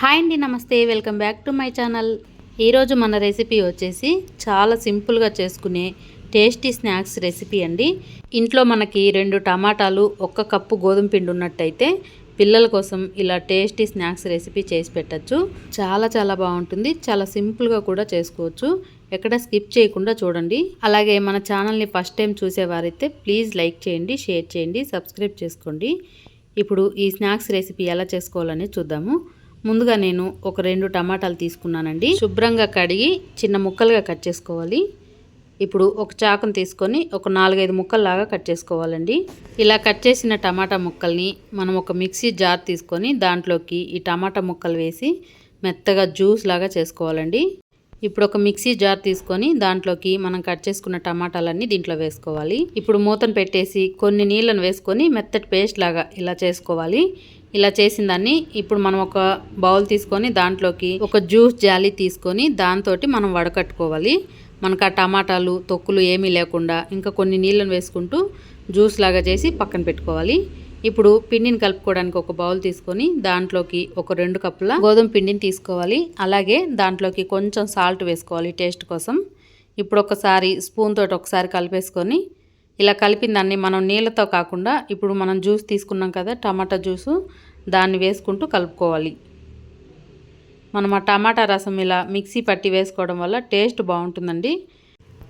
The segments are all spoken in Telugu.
హాయ్ అండి నమస్తే welcome back to my channel. ఈరోజు మన రెసిపీ వచ్చేసి చాలా సింపుల్గా చేసుకునే టేస్టీ స్నాక్స్ రెసిపీ అండి. ఇంట్లో మనకి రెండు టమాటాలు ఒక్క కప్పు గోధుమ పిండి ఉన్నట్టయితే పిల్లల కోసం ఇలా టేస్టీ స్నాక్స్ రెసిపీ చేసి పెట్టచ్చు. చాలా చాలా బాగుంటుంది చాలా సింపుల్గా కూడా చేసుకోవచ్చు. ఎక్కడ స్కిప్ చేయకుండా చూడండి. అలాగే మన ఛానల్ని ఫస్ట్ టైం చూసేవారైతే ప్లీజ్ లైక్ చేయండి షేర్ చేయండి సబ్స్క్రైబ్ చేసుకోండి. ఇప్పుడు ఈ స్నాక్స్ రెసిపీ ఎలా చేసుకోవాలని చూద్దాము. ముందుగా నేను ఒక రెండు టమాటాలు తీసుకున్నానండి. శుభ్రంగా కడిగి చిన్న ముక్కలుగా కట్ చేసుకోవాలి. ఇప్పుడు ఒక చాకును తీసుకొని ఒక నాలుగైదు ముక్కల్లాగా కట్ చేసుకోవాలండి. ఇలా కట్ చేసిన టమాటా ముక్కల్ని మనం ఒక మిక్సీ జార్ తీసుకొని దాంట్లోకి ఈ టమాటా ముక్కలు వేసి మెత్తగా జ్యూస్ లాగా చేసుకోవాలండి. ఇప్పుడు ఒక మిక్సీ జార్ తీసుకొని దాంట్లోకి మనం కట్ చేసుకున్న టమాటాలన్నీ దీంట్లో వేసుకోవాలి. ఇప్పుడు మూతను పెట్టేసి కొన్ని నీళ్ళను వేసుకొని మెత్తటి పేస్ట్ లాగా ఇలా చేసుకోవాలి. ఇలా చేసిన దాన్ని ఇప్పుడు మనం ఒక బౌల్ తీసుకొని దాంట్లోకి ఒక జ్యూస్ జాలి తీసుకొని దాంతో మనం వడకట్టుకోవాలి. మనకు ఆ టమాటాలు తొక్కులు ఏమీ లేకుండా ఇంకా కొన్ని నీళ్ళను వేసుకుంటూ జ్యూస్ లాగా చేసి పక్కన పెట్టుకోవాలి. ఇప్పుడు పిండిని కలుపుకోవడానికి ఒక బౌల్ తీసుకొని దాంట్లోకి ఒక రెండు కప్పుల గోధుమ పిండిని తీసుకోవాలి. అలాగే దాంట్లోకి కొంచెం సాల్ట్ వేసుకోవాలి టేస్ట్ కోసం. ఇప్పుడు ఒకసారి స్పూన్ తోటి ఒకసారి కలిపేసుకొని ఇలా కలిపిన దాన్ని మనం నీళ్ళతో కాకుండా ఇప్పుడు మనం జ్యూస్ తీసుకున్నాం కదా టమాటా జ్యూసు దాన్ని వేసుకుంటూ కలుపుకోవాలి. మనం ఆ టమాటా రసం ఇలా మిక్సీ పట్టి వేసుకోవడం వల్ల టేస్ట్ బాగుంటుందండి.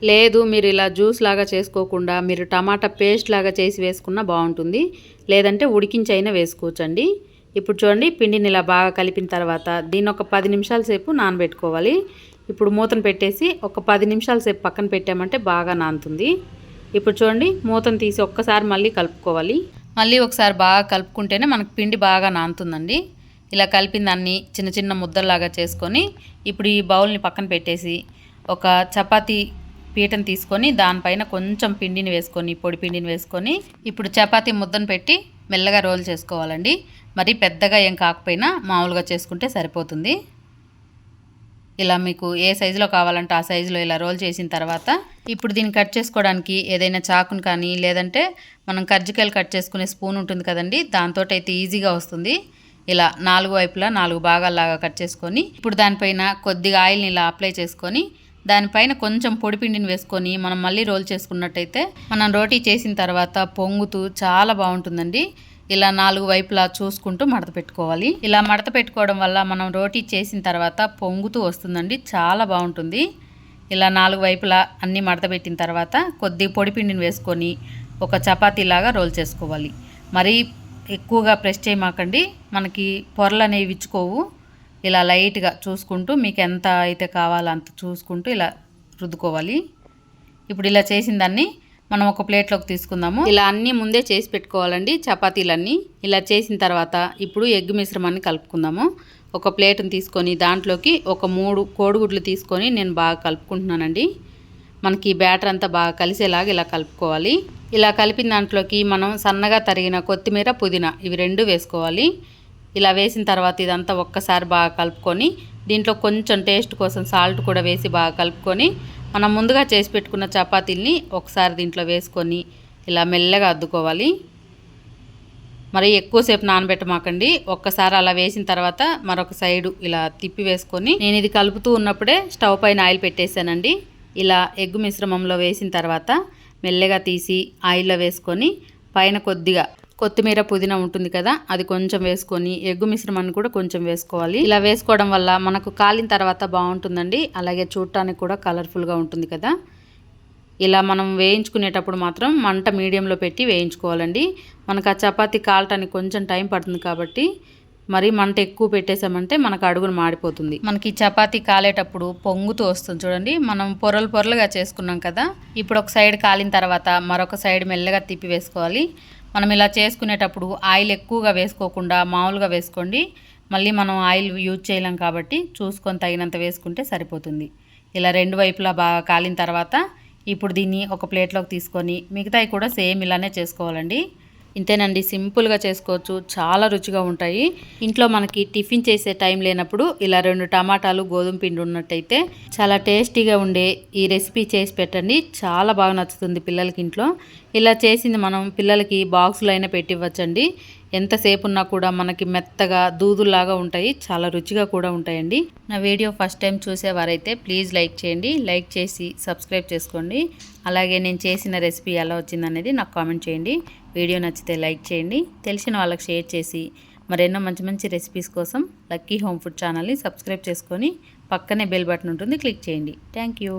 లేదు మీరు ఇలా జ్యూస్ లాగా చేసుకోకుండా మీరు టమాటా పేస్ట్ లాగా చేసి వేసుకున్నా బాగుంటుంది. లేదంటే ఉడికించి అయినా వేసుకోవచ్చండి. ఇప్పుడు చూడండి పిండిని ఇలా బాగా కలిపిన తర్వాత దీన్ని ఒక పది నిమిషాల సేపు నానబెట్టుకోవాలి. ఇప్పుడు మూతను పెట్టేసి ఒక పది నిమిషాల సేపు పక్కన పెట్టామంటే బాగా నానుతుంది. ఇప్పుడు చూడండి మూతను తీసి ఒక్కసారి మళ్ళీ కలుపుకోవాలి. మళ్ళీ ఒకసారి బాగా కలుపుకుంటేనే మనకు పిండి బాగా నానుతుందండి. ఇలా కలిపిన దాన్ని చిన్న చిన్న ముద్దల్లాగా చేసుకొని ఇప్పుడు ఈ బౌల్ని పక్కన పెట్టేసి ఒక చపాతీ పీటను తీసుకొని దానిపైన కొంచెం పిండిని వేసుకొని పొడి పిండిని వేసుకొని ఇప్పుడు చపాతీ ముద్దను పెట్టి మెల్లగా రోల్ చేసుకోవాలండి. మరి పెద్దగా ఏం కాకపోయినా మామూలుగా చేసుకుంటే సరిపోతుంది. ఇలా మీకు ఏ సైజులో కావాలంటే ఆ సైజులో ఇలా రోల్ చేసిన తర్వాత ఇప్పుడు దీన్ని కట్ చేసుకోవడానికి ఏదైనా చాకును కానీ లేదంటే మనం కర్జికాయలు కట్ చేసుకునే స్పూన్ ఉంటుంది కదండి దాంతో అయితే ఈజీగా వస్తుంది. ఇలా నాలుగు వైపులా నాలుగు భాగాల్లాగా కట్ చేసుకొని ఇప్పుడు దానిపైన కొద్దిగా ఆయిల్ని ఇలా అప్లై చేసుకొని దానిపైన కొంచెం పొడిపిండిని వేసుకొని మనం మళ్ళీ రోల్ చేసుకున్నట్టయితే మనం రోటీ చేసిన తర్వాత పొంగుతూ చాలా బాగుంటుందండి. ఇలా నాలుగు వైపులా చూసుకుంటూ మడత పెట్టుకోవాలి. ఇలా మడత పెట్టుకోవడం వల్ల మనం రోటీ చేసిన తర్వాత పొంగుతూ వస్తుందండి. చాలా బాగుంటుంది. ఇలా నాలుగు వైపులా అన్నీ మడత పెట్టిన తర్వాత కొద్ది పొడిపిండిని వేసుకొని ఒక చపాతీలాగా రోల్ చేసుకోవాలి. మరీ ఎక్కువగా ప్రెస్ చేయమాకండి. మనకి పొరలు అనేవి విచ్చుకోవు. ఇలా లైట్గా చూసుకుంటూ మీకు ఎంత అయితే కావాలో అంత చూసుకుంటూ ఇలా రుద్దుకోవాలి. ఇప్పుడు ఇలా చేసిన దాన్ని మనం ఒక ప్లేట్లోకి తీసుకుందాము. ఇలా అన్నీ ముందే చేసి పెట్టుకోవాలండి. చపాతీలన్నీ ఇలా చేసిన తర్వాత ఇప్పుడు ఎగ్ మిశ్రమాన్ని కలుపుకుందాము. ఒక ప్లేట్ని తీసుకొని దాంట్లోకి ఒక మూడు కోడిగుడ్లు తీసుకొని నేను బాగా కలుపుకుంటున్నానండి. మనకి బ్యాటర్ అంతా బాగా కలిసేలాగా ఇలా కలుపుకోవాలి. ఇలా కలిపిన దాంట్లోకి మనం సన్నగా తరిగిన కొత్తిమీర పుదీనా ఇవి రెండు వేసుకోవాలి. ఇలా వేసిన తర్వాత ఇదంతా ఒక్కసారి బాగా కలుపుకొని దీంట్లో కొంచెం టేస్ట్ కోసం సాల్ట్ కూడా వేసి బాగా కలుపుకొని మనం ముందుగా చేసి పెట్టుకున్న చపాతీల్ని ఒకసారి దీంట్లో వేసుకొని ఇలా మెల్లగా అద్దుకోవాలి. మరి ఎక్కువసేపు నానబెట్టమాకండి. ఒక్కసారి అలా వేసిన తర్వాత మరొక సైడు ఇలా తిప్పి వేసుకొని నేను ఇది కలుపుతూ ఉన్నప్పుడే స్టవ్ పైన ఆయిల్ పెట్టేశానండి. ఇలా ఎగ్గు మిశ్రమంలో వేసిన తర్వాత మెల్లగా తీసి ఆయిల్లో వేసుకొని పైన కొద్దిగా కొత్తిమీర పుదీనా ఉంటుంది కదా అది కొంచెం వేసుకొని ఎగ్గు మిశ్రమాన్ని కూడా కొంచెం వేసుకోవాలి. ఇలా వేసుకోవడం వల్ల మనకు కాలిన తర్వాత బాగుంటుందండి. అలాగే చూడటానికి కూడా కలర్ఫుల్గా ఉంటుంది కదా. ఇలా మనం వేయించుకునేటప్పుడు మాత్రం మంట మీడియంలో పెట్టి వేయించుకోవాలండి. మనకు ఆ చపాతీ కాలటానికి కొంచెం టైం పడుతుంది కాబట్టి మరి మంట ఎక్కువ పెట్టేసామంటే మనకు అడుగును మాడిపోతుంది. మనకి చపాతీ కాలేటప్పుడు పొంగుతూ వస్తుంది చూడండి. మనం పొరలు పొరలుగా చేసుకున్నాం కదా. ఇప్పుడు ఒక సైడ్ కాలిన తర్వాత మరొక సైడ్ మెల్లగా తిప్పి వేసుకోవాలి. మనం ఇలా చేసుకునేటప్పుడు ఆయిల్ ఎక్కువగా వేసుకోకుండా మామూలుగా వేసుకోండి. మళ్ళీ మనం ఆయిల్ యూజ్ చేయలేం కాబట్టి చూసుకొని తగినంత వేసుకుంటే సరిపోతుంది. ఇలా రెండు వైపులా బాగా కాలిన తర్వాత ఇప్పుడు దీన్ని ఒక ప్లేట్లోకి తీసుకొని మిగతాయి కూడా సేమ్ ఇలానే చేసుకోవాలండి. ఇంతేనండి సింపుల్గా చేసుకోవచ్చు. చాలా రుచిగా ఉంటాయి. ఇంట్లో మనకి టిఫిన్ చేసే టైం లేనప్పుడు ఇలా రెండు టమాటాలు గోధుమ పిండి ఉన్నట్టయితే చాలా టేస్టీగా ఉండే ఈ రెసిపీ చేసి పెట్టండి. చాలా బాగా నచ్చుతుంది పిల్లలకి ఇంట్లో. ఇలా చేసింది మనం పిల్లలకి బాక్సులు అయినా పెట్టివ్వచ్చండి. ఎంతసేపు ఉన్నా కూడా మనకి మెత్తగా దూదులాగా ఉంటాయి. చాలా రుచిగా కూడా ఉంటాయండి. నా వీడియో ఫస్ట్ టైం చూసేవారైతే ప్లీజ్ లైక్ చేయండి. లైక్ చేసి సబ్స్క్రైబ్ చేసుకోండి. అలాగే నేను చేసిన రెసిపీ ఎలా వచ్చిందనేది నాకు కామెంట్ చేయండి. వీడియో నచ్చితే లైక్ చేయండి. తెలిసిన వాళ్ళకి షేర్ చేసి మరెన్నో మంచి మంచి రెసిపీస్ కోసం లక్కీ హోమ్ ఫుడ్ ఛానల్ని సబ్స్క్రైబ్ చేసుకొని పక్కనే బెల్ బటన్ ఉంటుంది క్లిక్ చేయండి. Thank you.